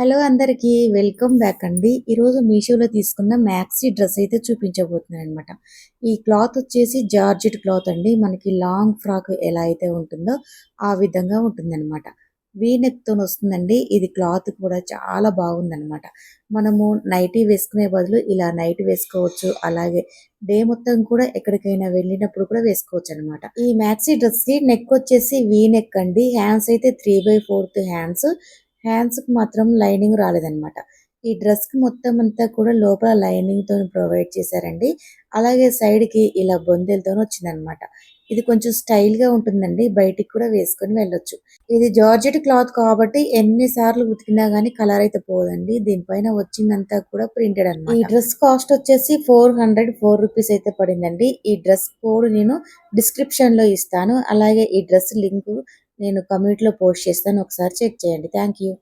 Hello అందరికీ welcome back అండి. ఈరోజు మీషోలో తీసుకున్న మ్యాక్సీ డ్రెస్ అయితే చూపించబోతున్నాను అనమాట ఈ క్లాత్ వచ్చేసి జార్జెట్ క్లాత్ అండి. మనకి లాంగ్ ఫ్రాక్ ఎలా అయితే ఉంటుందో ఆ విధంగా ఉంటుందన్నమాట. వీ నెక్తో వస్తుందండి. ఇది క్లాత్ కూడా చాలా బాగుందన్నమాట. మనము నైటీ వేసుకునే బదులు ఇలా నైట్ వేసుకోవచ్చు. అలాగే డే మొత్తం కూడా ఎక్కడికైనా వెళ్ళినప్పుడు కూడా వేసుకోవచ్చు అనమాట ఈ మ్యాక్సీ డ్రెస్కి నెక్ వచ్చేసి వీ నెక్ అండి. హ్యాండ్స్ అయితే త్రీ బై ఫోర్త్ హ్యాండ్స్ హ్యాండ్స్కి మాత్రం లైనింగ్ రాలేదనమాట ఈ డ్రెస్కి మొత్తం అంతా కూడా లోపల లైనింగ్తో ప్రొవైడ్ చేశారండి. అలాగే సైడ్కి ఇలా బొందెలతో వచ్చిందనమాట ఇది కొంచెం స్టైల్గా ఉంటుందండి. బయటికి కూడా వేసుకొని వెళ్ళొచ్చు. ఇది జార్జెట్ క్లాత్ కాబట్టి ఎన్నిసార్లు ఉతికినా కానీ కలర్ అయితే పోదండి. దీనిపైన వచ్చిందంతా కూడా ప్రింటెడ్ అనమాట ఈ డ్రెస్ కాస్ట్ వచ్చేసి ఫోర్ హండ్రెడ్ ఫోర్ రూపీస్ అయితే పడిందండి. ఈ డ్రెస్ కోడ్ నేను డిస్క్రిప్షన్లో ఇస్తాను. అలాగే ఈ డ్రెస్ లింక్ నేను కమ్యూనిటీలో పోస్ట్ చేస్తాను. ఒకసారి చెక్ చేయండి. Thank you.